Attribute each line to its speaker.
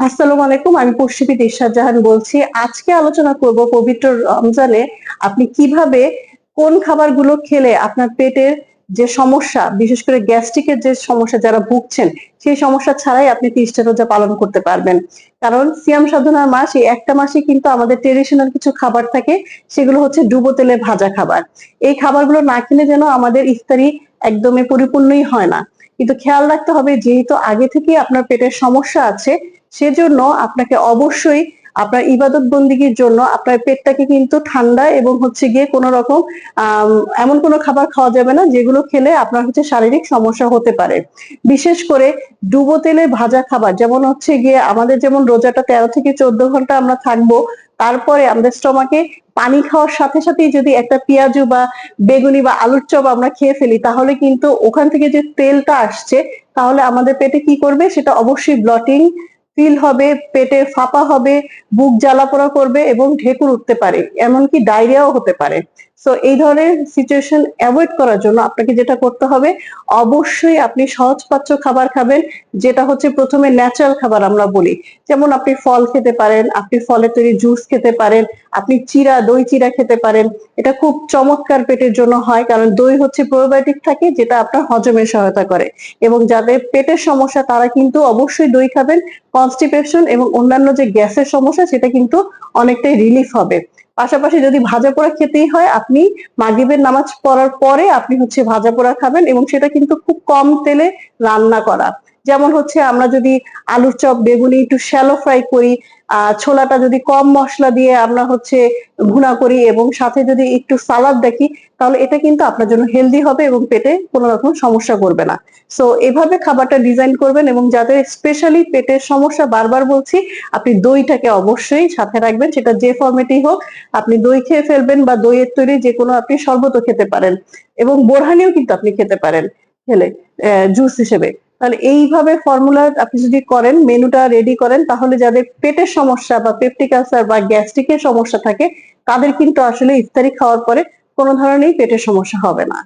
Speaker 1: আসসালামু আলাইকুম, আমি পশ্চিমী দিশার জাহান বলছি। আজকে আলোচনা করব পবিত্র রমজানে আপনি কীভাবে কোন খাবারগুলো খেলে আপনার পেটের যে সমস্যা, বিশেষ করে গ্যাস্ট্রিকের যে সমস্যা যারা ভুগছেন, সেই সমস্যা ছাড়াই আপনি তিরিশটা রোজা পালন করতে পারবেন। কারণ সিয়াম সাধনার মাস, এই একটা মাসে কিন্তু আমাদের ট্রেডিশনাল কিছু খাবার থাকে, সেগুলো হচ্ছে ডুবো তেলে ভাজা খাবার। এই খাবারগুলো না খেলে যেন আমাদের ইফতারি একদমই পরিপূর্ণই হয় না। কিন্তু খেয়াল রাখতে হবে, যেহেতু আগে থেকেই আপনার পেটের সমস্যা আছে সেজন্য আপনাকে অবশ্যই আপনার ইবাদত বন্দিগির জন্য আপনার পেটটাকে কিন্তু ঠান্ডা এবং হচ্ছে গিয়ে কোন রকম এমন কোনো খাবার খাওয়া যাবে না যেগুলো খেলে আপনার হচ্ছে শারীরিক সমস্যা হতে পারে। বিশেষ করে ডুবো তেলে ভাজা খাবার, যেমন হচ্ছে গিয়ে আমাদের যেমন রোজাটা তেরো থেকে চোদ্দ ঘণ্টা আমরা থাকব, তারপরে আমাদের স্টমাকে পানি খাওয়ার সাথে সাথেই যদি একটা পেঁয়াজু বা বেগুনি বা আলুর চপ আমরা খেয়ে ফেলি, তাহলে কিন্তু ওখান থেকে যে তেলটা আসছে, তাহলে আমাদের পেটে কি করবে? সেটা অবশ্যই ব্লটিং ফিল হবে, পেটে ফাঁপা হবে, বুক জ্বালা পোড়া করবে এবং ঢেকুর উঠতে পারে, এমনকি ডায়রিয়াও হতে পারে। সো এই ধরনের সিচুয়েশন অ্যাভয়েড করার জন্য আপনাকে যেটা করতে হবে, অবশ্যই আপনি সহজপাচ্য খাবার খাবেন, যেটা হচ্ছে প্রথমে ন্যাচারাল খাবার আমরা বলি। যেমন আপনি ফল খেতে পারেন, আপনি ফলের তৈরি জুস খেতে পারেন, আপনি চিরা, দই চিরা খেতে পারেন। এটা খুব চমৎকার পেটের জন্য হয়, কারণ দই হচ্ছে প্রোবায়োটিক থাকে, যেটা আপনার হজমে সহায়তা করে। এবং যাদের পেটের সমস্যা, তারা কিন্তু অবশ্যই দই খাবেন কনস্টিপেশন এবং অন্যান্য যে গ্যাসের সমস্যা, সেটা কিন্তু অনেকটাই রিলিফ হবে। পাশাপাশি যদি ভাজা পোড়া খেতেই হয়, আপনি মাগিবের নামাজ পড়ার পরে আপনি হচ্ছে ভাজা পোড়া খাবেন এবং সেটা কিন্তু খুব কম তেলে রান্না করা। যেমন হচ্ছে আমরা যদি আলুর চপ, বেগুনি একটু শ্যালো ফ্রাই করি ছোলাটা যদি কম মশলা দিয়ে আমরা হচ্ছে ভুনা করি এবং সাথে যদি একটু সালাদ দেখি, তাহলে এটা কিন্তু আপনার জন্য হেলদি হবে এবং পেটে কোনো রকম সমস্যা করবে না। সো এভাবে খাবারটা ডিজাইন করবেন এবং যাদের স্পেশালি পেটের সমস্যা, বারবার বলছি, আপনি দইটাকে অবশ্যই সাথে রাখবেন, সেটা যে ফর্মেটেই হোক, আপনি দই খেয়ে ফেলবেন বা দইয়ের তৈরি যে কোনো আপনি শরবতও খেতে পারেন এবং বোরহানিও কিন্তু আপনি খেতে পারেন, খেলে জুস হিসেবে। তাহলে এইভাবে ফর্মুলা আপনি যদি করেন মেনুটা রেডি করেন, তাহলে যাদের পেটের সমস্যা বা পেপটিক আলসার বা গ্যাস্ট্রিকের সমস্যা থাকে, তাদের কিন্তু আসলে ইফতারি খাওয়ার পরে কোনো ধরনের পেটের সমস্যা হবে না।